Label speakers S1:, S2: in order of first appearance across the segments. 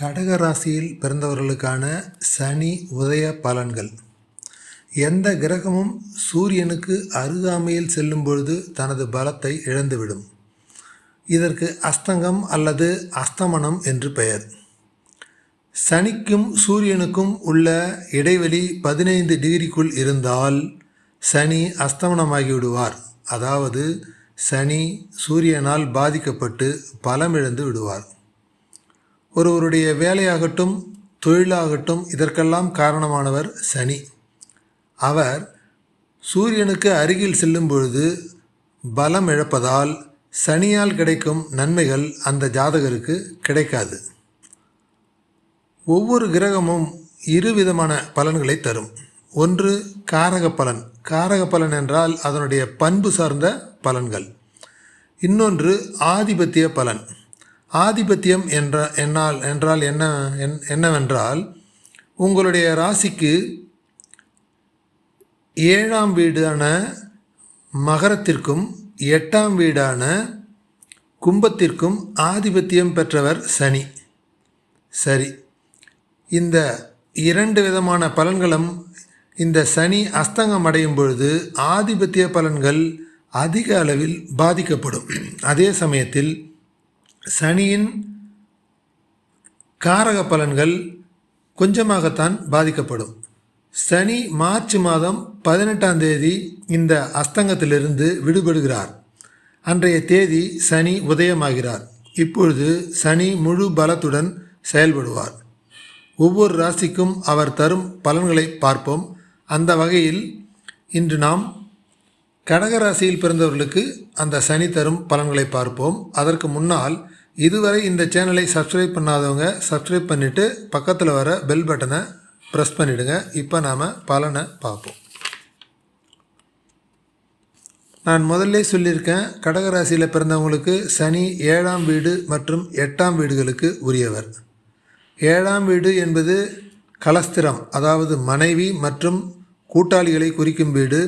S1: கடக ராசியில் பிறந்தவர்களுக்கான சனி உதய பலன்கள். எந்த கிரகமும் சூரியனுக்கு அருகாமையில் செல்லும் பொழுது தனது பலத்தை இழந்துவிடும். இதற்கு அஸ்தங்கம் அல்லது அஸ்தமனம் என்று பெயர். சனிக்கும் சூரியனுக்கும் உள்ள இடைவெளி பதினைந்து டிகிரிக்குள் இருந்தால் சனி அஸ்தமனமாகி விடுவார் அதாவது சனி சூரியனால் பாதிக்கப்பட்டு பலமிழந்து விடுவார். ஒருவருடைய வேலையாகட்டும் தொழிலாகட்டும் இதற்கெல்லாம் காரணமானவர் சனி. அவர் சூரியனுக்கு அருகில் செல்லும் பொழுது பலம் இழப்பதால் சனியால் கிடைக்கும் நன்மைகள் அந்த ஜாதகருக்கு கிடைக்காது. ஒவ்வொரு கிரகமும் இரு விதமான பலன்களை தரும். ஒன்று காரக பலன். காரக பலன் என்றால் அதனுடைய பண்பு சார்ந்த பலன்கள். இன்னொன்று ஆதிபத்திய பலன். ஆதிபத்தியம் என்ற என்னால் என்றால் என்ன என்- என்னவென்றால் உங்களுடைய ராசிக்கு ஏழாம் வீடான மகரத்திற்கும் எட்டாம் வீடான கும்பத்திற்கும் ஆதிபத்தியம் பெற்றவர் சனி. சரி. இந்த இரண்டு விதமான பலன்களும் இந்த சனி அஸ்தங்கம் அடையும் பொழுது ஆதிபத்திய பலன்கள் அதிக அளவில் பாதிக்கப்படும். அதே சமயத்தில் சனியின் காரக பலன்கள் கொஞ்சமாகத்தான் பாதிக்கப்படும். சனி மார்ச் மாதம் பதினெட்டாம் தேதி இந்த அஸ்தங்கத்திலிருந்து விடுபடுகிறார். அன்றைய தேதி சனி உதயமாகிறார். இப்பொழுது சனி முழு பலத்துடன் செயல்படுவார். ஒவ்வொரு ராசிக்கும் அவர் தரும் பலன்களை பார்ப்போம். அந்த வகையில் இன்று நாம் கடக ராசியில் பிறந்தவர்களுக்கு அந்த சனி தரும் பலன்களை பார்ப்போம். அதற்கு முன்னால் இதுவரை இந்த சேனலை சப்ஸ்கிரைப் பண்ணாதவங்க சப்ஸ்கிரைப் பண்ணிவிட்டு பக்கத்தில் வர பெல் பட்டனை ப்ரெஸ் பண்ணிவிடுங்க இப்போ நாம் பலனை பார்ப்போம். நான் முதல்ல சொல்லியிருக்கேன் கடகராசியில் பிறந்தவங்களுக்கு சனி ஏழாம் வீடு மற்றும் எட்டாம் வீடுகளுக்கு உரியவர். ஏழாம் வீடு என்பது கலஸ்திரம் அதாவது மனைவி மற்றும் கூட்டாளிகளை குறிக்கும் வீடு.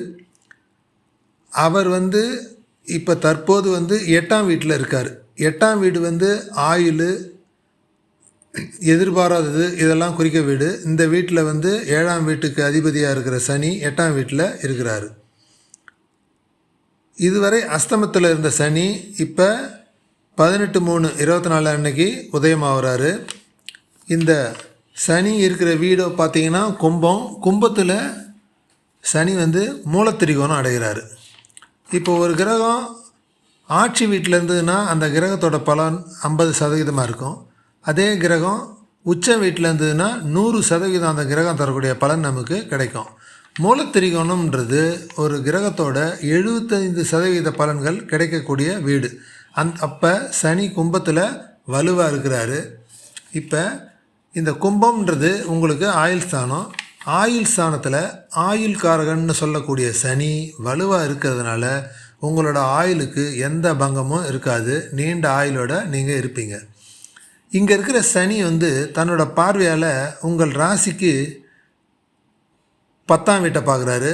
S1: அவர் வந்து இப்போ தற்போது வந்து எட்டாம் வீட்டில் இருக்கார். எட்டாம் வீடு வந்து ஆயுள் எதிர்பாராதது இதெல்லாம் குறிக்க வீடு. இந்த வீட்டில் வந்து ஏழாம் வீட்டுக்கு அதிபதியாக இருக்கிற சனி எட்டாம் வீட்டில் இருக்கிறார். இதுவரை அஸ்தமத்தில் இருந்த சனி இப்போ பதினெட்டு மூணு இருபத்தி நாலு அன்னைக்கு உதயமாகறாரு இந்த சனி இருக்கிற வீடோ பார்த்தீங்கன்னா கும்பம். கும்பத்தில் சனி வந்து மூலத்திரிகோணம் அடைகிறாரு. இப்போ ஒரு கிரகம் ஆட்சி வீட்டில் இருந்ததுன்னா அந்த கிரகத்தோட பலன் ஐம்பது சதவீதமாக இருக்கும். அதே கிரகம் உச்ச வீட்டில் இருந்ததுன்னா நூறு சதவீதம் அந்த கிரகம் தரக்கூடிய பலன் நமக்கு கிடைக்கும். மூலத்திரிகோணம்ன்றது ஒரு கிரகத்தோட எழுபத்தைந்து சதவீத பலன்கள் கிடைக்கக்கூடிய வீடு. அந் அப்போ சனி கும்பத்தில் வலுவாக இருக்கிறாரு. இப்போ இந்த கும்பம்ன்றது உங்களுக்கு ஆயுள் ஸ்தானம். ஆயுள் ஸ்தானத்தில் ஆயுள் காரகன்னு சொல்லக்கூடிய சனி வலுவாக இருக்கிறதுனால உங்களோட ஆயுளுக்கு எந்த பங்கமும் இருக்காது. நீண்ட ஆயுளோட நீங்கள் இருப்பீங்க. இங்கே இருக்கிற சனி வந்து தன்னோட பார்வையால் உங்கள் ராசிக்கு பத்தாம் வீட்டை பார்க்குறாரு.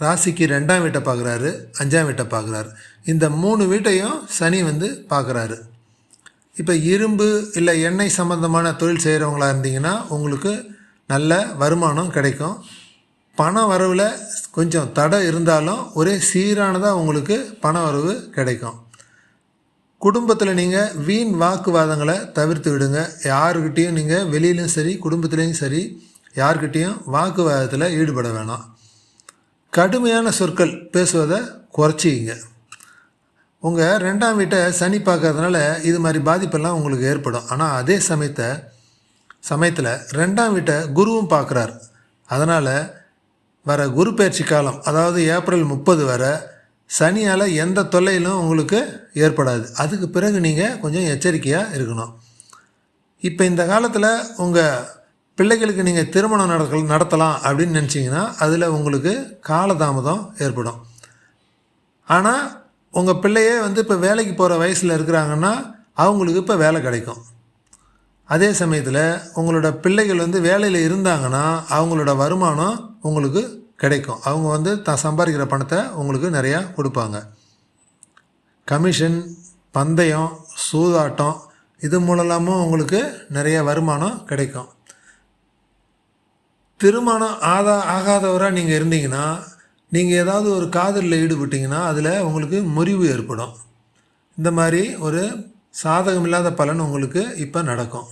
S1: ராசிக்கு ரெண்டாம் வீட்டை பார்க்குறாரு. அஞ்சாம் வீட்டை பார்க்குறாரு. இந்த மூணு வீட்டையும் சனி வந்து பார்க்குறாரு. இப்போ இரும்பு இல்லை எண்ணெய் சம்மந்தமான தொழில் செய்கிறவங்களா இருந்தீங்கன்னா உங்களுக்கு நல்ல வருமானம் கிடைக்கும். பண வரவில் கொஞ்சம் தடை இருந்தாலும் ஒரே சீரானதாக உங்களுக்கு பண வரவு கிடைக்கும். குடும்பத்தில் நீங்கள் வீண் வாக்குவாதங்களை தவிர்த்து விடுங்க. யாருக்கிட்டேயும் நீங்கள் வெளியிலையும் சரி குடும்பத்துலேயும் சரி யார்கிட்டேயும் வாக்குவாதத்தில் ஈடுபட வேணாம். கடுமையான சொற்கள் பேசுவதை குறைச்சிங்க உங்கள் ரெண்டாம் வீட்டை சனி பார்க்கறதுனால இது மாதிரி பாதிப்பெல்லாம் உங்களுக்கு ஏற்படும். ஆனால் அதே சமயத்தை சமயத்தில் ரெண்டாம் வீட்டை குருவும் பார்க்குறார். அதனால் வர குரு பயிற்சி காலம் அதாவது ஏப்ரல் முப்பது வரை சனியால் எந்த தொல்லையிலும் உங்களுக்கு ஏற்படாது. அதுக்கு பிறகு நீங்கள் கொஞ்சம் எச்சரிக்கையாக இருக்கணும். இப்போ இந்த காலத்தில் உங்கள் பிள்ளைகளுக்கு நீங்கள் திருமணம் நடக்க நடத்தலாம் அப்படின்னு நினச்சிங்கன்னா அதில் உங்களுக்கு காலதாமதம் ஏற்படும். ஆனால் உங்கள் பிள்ளையே வந்து இப்போ வேலைக்கு போகிற வயசில் இருக்கிறாங்கன்னா அவங்களுக்கு இப்போ வேலை கிடைக்கும். அதே சமயத்தில் உங்களோட பிள்ளைகள் வந்து வேலையில் இருந்தாங்கன்னா அவங்களோட வருமானம் உங்களுக்கு கிடைக்கும். அவங்க வந்து தான் சம்பாதிக்கிற பணத்தை உங்களுக்கு நிறையா கொடுப்பாங்க. கமிஷன் பந்தயம் சூதாட்டம் இது மூலமாகவும் உங்களுக்கு நிறைய வருமானம் கிடைக்கும். திருமணம் ஆதா ஆகாதவராக நீங்கள் இருந்தீங்கன்னா நீங்கள் ஏதாவது ஒரு காதலில் ஈடுபட்டிங்கன்னா அதில் உங்களுக்கு முறிவு ஏற்படும். இந்த மாதிரி ஒரு சாதகம் இல்லாத பலன் உங்களுக்கு இப்போ நடக்கும்.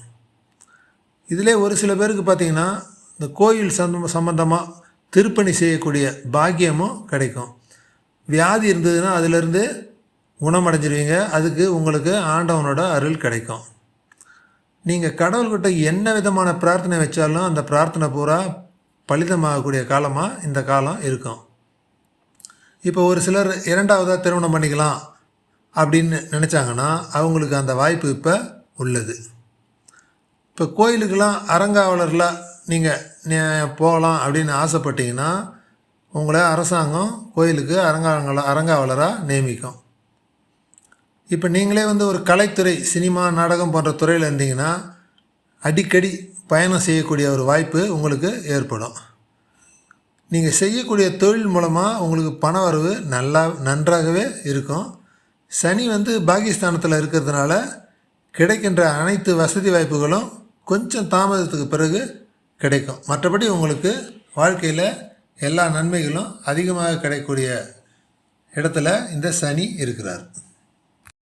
S1: இதிலே ஒரு சில பேருக்கு பார்த்தீங்கன்னா இந்த கோயில் சந்த சம்பந்தமாக திருப்பணி செய்யக்கூடிய பாக்கியமும் கிடைக்கும். வியாதி இருந்ததுன்னா அதிலிருந்து குணமடைஞ்சிருவீங்க. அதுக்கு உங்களுக்கு ஆண்டவனோட அருள் கிடைக்கும். நீங்கள் கடவுள்கிட்ட என்ன விதமான பிரார்த்தனை வச்சாலும் அந்த பிரார்த்தனை பூரா பலிதமாகக்கூடிய காலமாக இந்த காலம் இருக்கும். இப்போ ஒரு சிலர் இரண்டாவதாக திருமணம் பண்ணிக்கலாம் அப்படின்னு நினச்சாங்கன்னா அவங்களுக்கு அந்த வாய்ப்பு இப்போ உள்ளது. இப்போ கோயிலுக்கெல்லாம் அறங்காவலர்களாக நீங்கள் போகலாம் அப்படின்னு ஆசைப்பட்டீங்கன்னா உங்களை அரசாங்கம் கோயிலுக்கு அரங்காவல அரங்காவலராக நியமிக்கும். இப்போ நீங்களே வந்து ஒரு கலைத்துறை சினிமா நாடகம் போன்ற துறையில் இருந்தீங்கன்னா அடிக்கடி பயணம் செய்யக்கூடிய ஒரு வாய்ப்பு உங்களுக்கு ஏற்படும். நீங்கள் செய்யக்கூடிய தொழில் மூலமாக உங்களுக்கு பண வரவு நல்லா நன்றாகவே இருக்கும். சனி வந்து பாகிஸ்தானத்தில் இருக்கிறதுனால கிடைக்கின்ற அனைத்து வசதி வாய்ப்புகளும் கொஞ்சம் தாமதத்துக்கு பிறகு கிடைக்கும். மற்றபடி உங்களுக்கு வாழ்க்கையில் எல்லா நன்மைகளும் அதிகமாக கிடைக்கக்கூடிய இடத்துல இந்த சனி இருக்கிறார்.